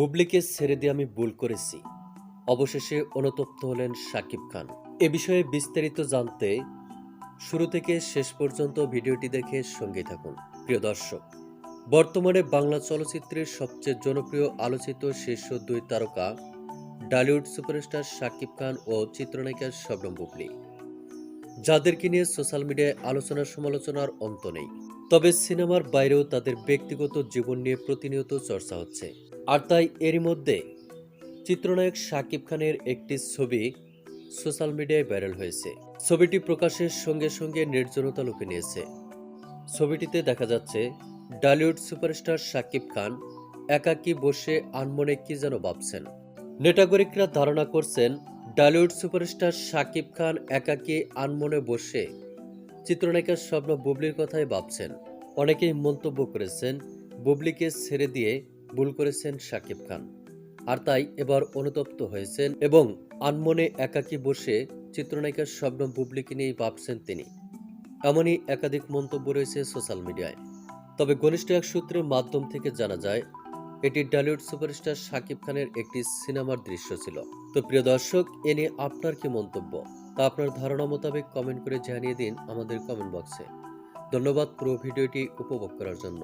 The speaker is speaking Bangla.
বুবলিকে ছেড়ে দিয়ে আমি ভুল করেছি। অবশেষে অনুতপ্ত হলেন শাকিব খান। এ বিষয়ে বিস্তারিত জানতে শুরু থেকে শেষ পর্যন্ত ভিডিওটি দেখে সঙ্গে থাকুন। প্রিয় দর্শক, বর্তমানে বাংলা চলচ্চিত্রের সবচেয়ে জনপ্রিয় আলোচিত শীর্ষ দুই তারকা ডালিউড সুপারস্টার শাকিব খান ও চিত্রনায়িকা শবনম বুবলি। যাদেরকে নিয়ে সোশ্যাল মিডিয়ায় আলোচনা সমালোচনার অন্ত নেই। তবে সিনেমার বাইরেও তাদের ব্যক্তিগত জীবন নিয়ে প্রতিনিয়ত চর্চা হচ্ছে। আর তাই এরই মধ্যে চিত্রনায়ক শাকিব খানের একটি ছবি সোশ্যাল মিডিয়ায় ভাইরাল হয়েছে। ছবিটি প্রকাশের সঙ্গে সঙ্গে নির্জনতা লুকে নিয়েছে। ছবিটিতে দেখা যাচ্ছে, ডালিউড সুপারস্টার শাকিব খান একাকী বসে আনমনে কি যেন ভাবছেন। নেটাগরিকরা ধারণা করছেন ডালিউড সুপারস্টার শাকিব খান একাকী আনমনে বসে চিত্রনায়িকা স্বপ্ন বুবলির কথাই ভাবছেন। অনেকেই মন্তব্য করেছেন, বুবলিকে ছেড়ে দিয়ে ভুল করেছেন শাকিব খান। আর তাই এবার অনুতপ্ত হয়েছেন এবং আনমনে একাকী বসে চিত্রনায়িকা স্বপ্ন বুবলিকে নিয়েই ভাবছেন তিনি। এমনই একাধিক মন্তব্য রয়েছে সোশ্যাল মিডিয়ায়। তবে ঘনিষ্ঠ এক সূত্রের মাধ্যম থেকে জানা যায় এটি ডালিউড সুপারস্টার শাকিব খানের একটি সিনেমার দৃশ্য ছিল। তো প্রিয় দর্শক, এ নিয়ে আপনার কি মন্তব্য? তা আপনার ধারণা মোতাবেক কমেন্ট করে জানিয়ে দিন আমাদের কমেন্ট বক্সে। ধন্যবাদ পুরো ভিডিওটি উপভোগ করার জন্য।